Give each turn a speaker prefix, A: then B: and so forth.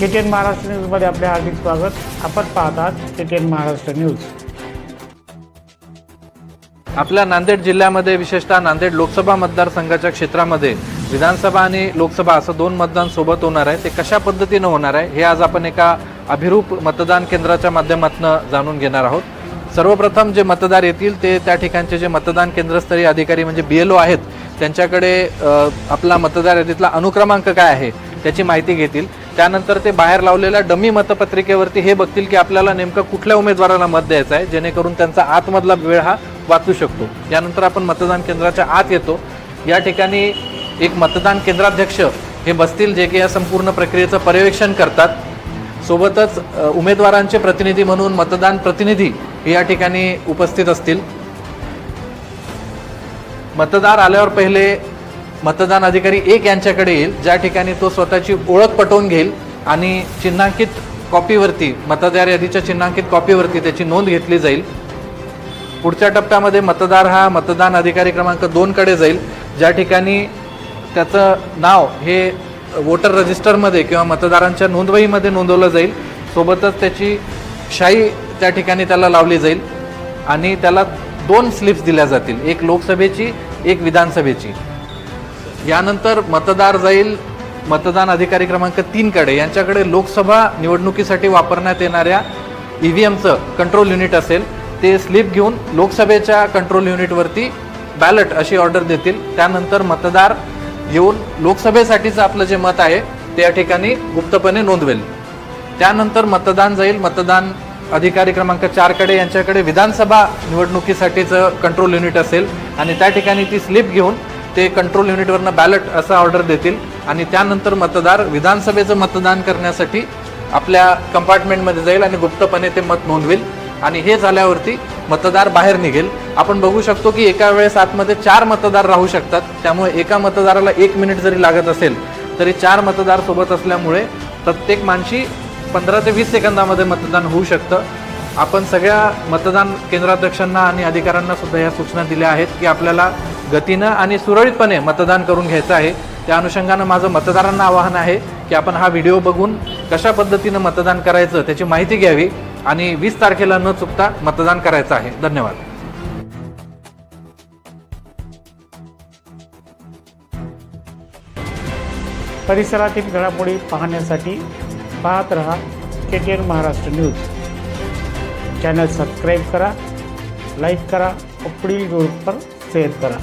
A: के T N Maharashtra न्यूजमध्ये आपले हार्दिक स्वागत. आपण पाहत आहात K T N Maharashtra news.
B: आपल्या नांदेड जिल्ह्यामध्ये विशेषतः नांदेड लोकसभा मतदारसंघाच्या क्षेत्रामध्ये विधानसभा आणि लोकसभा असं दोन मतदान सोबत होणार आहे. ते कशा पद्धतीनं होणार आहे हे आज आपण एका अभिरूप मतदान केंद्राच्या माध्यमातून जाणून घेणार आहोत. सर्वप्रथम जे मतदार येतील ते त्या ठिकाणचे जे मतदान केंद्रस्तरीय अधिकारी म्हणजे बी एल ओ आहेत त्यांच्याकडे आपला मतदार यादीतला अनुक्रमांक काय आहे त्याची माहिती घेतील. त्यानंतर ते बाहेर लावलेल्या डमी मतपत्रिकेवरती हे बघतील की आपल्याला नेमकं कुठल्या उमेदवाराला मत द्यायचं आहे जेणेकरून त्यांचा आतमधला वेळ हा वाचू शकतो. यानंतर आपण मतदान केंद्राच्या आत येतो. या ठिकाणी एक मतदान केंद्राध्यक्ष हे बसतील जे की या संपूर्ण प्रक्रियेचं पर्यवेक्षण करतात. सोबतच उमेदवारांचे प्रतिनिधी म्हणून मतदान प्रतिनिधी हे या ठिकाणी उपस्थित असतील. मतदार आल्यावर पहिले मतदान अधिकारी एक यांच्याकडे येईल. ज्या ठिकाणी तो स्वतःची ओळख पटवून घेईल आणि चिन्हांकित कॉपीवरती मतदार यादीच्या चिन्हांकित कॉपीवरती त्याची नोंद घेतली जाईल. पुढच्या टप्प्यामध्ये मतदार हा मतदान अधिकारी क्रमांक दोनकडे जाईल. ज्या ठिकाणी त्याचं नाव हे वोटर रजिस्टरमध्ये किंवा मतदारांच्या नोंदवहीमध्ये नोंदवलं जाईल. सोबतच त्याची शाई त्या ठिकाणी त्याला लावली जाईल. आणि त्याला दोन स्लिप्स दिल्या जातील. एक लोकसभेची एक विधानसभेची. यानंतर मतदार जाईल. मतदान अधिकारी क्रमांक तीनकडे यांच्याकडे लोकसभा निवडणुकीसाठी वापरण्यात येणाऱ्या ई व्ही एमचं कंट्रोल युनिट असेल. ते स्लिप घेऊन लोकसभेच्या कंट्रोल युनिटवरती बॅलट अशी ऑर्डर देतील. त्यानंतर मतदार येऊन लोकसभेसाठीचं आपलं जे मत आहे ते या ठिकाणी गुप्तपणे नोंदवेल. त्यानंतर मतदान जाईल. मतदान अधिकारी क्रमांक चारकडे यांच्याकडे विधानसभा निवडणुकीसाठीचं कंट्रोल युनिट असेल. आणि त्या ठिकाणी ती स्लिप घेऊन ते कंट्रोल युनिटवरनं बॅलट असा ऑर्डर देतील. आणि त्यानंतर मतदार विधानसभेचं मतदान करण्यासाठी आपल्या कंपार्टमेंटमध्ये जाईल आणि गुप्तपणे ते मत नोंदवेल. आणि हे झाल्यावरती मतदार बाहेर निघेल. आपण बघू शकतो की एका वेळेस आतमध्ये चार मतदार राहू शकतात. त्यामुळे एका मतदाराला एक मिनिट जरी लागत असेल तरी चार मतदार सोबत असल्यामुळे प्रत्येक माणशी पंधरा ते वीस सेकंदामध्ये मतदान होऊ शकतं. आपण सगळ्या मतदान केंद्राध्यक्षांना आणि अधिकाऱ्यांना सुद्धा या सूचना दिल्या आहेत की आपल्याला गतीनं आणि सुरळीतपणे मतदान करून घ्यायचं आहे. त्या अनुषंगानं माझं मतदारांना आवाहन आहे की आपण हा व्हिडिओ बघून कशा पद्धतीनं मतदान करायचं त्याची माहिती घ्यावी आणि वीस तारखेला न चुकता मतदान करायचं आहे. धन्यवाद.
A: परिसरातील घडामोडी पाहण्यासाठी पाहत रहा K T N Maharashtra news. Channel subscribe करा लाईक करा व पुढील ग्रुपवर शेअर करा.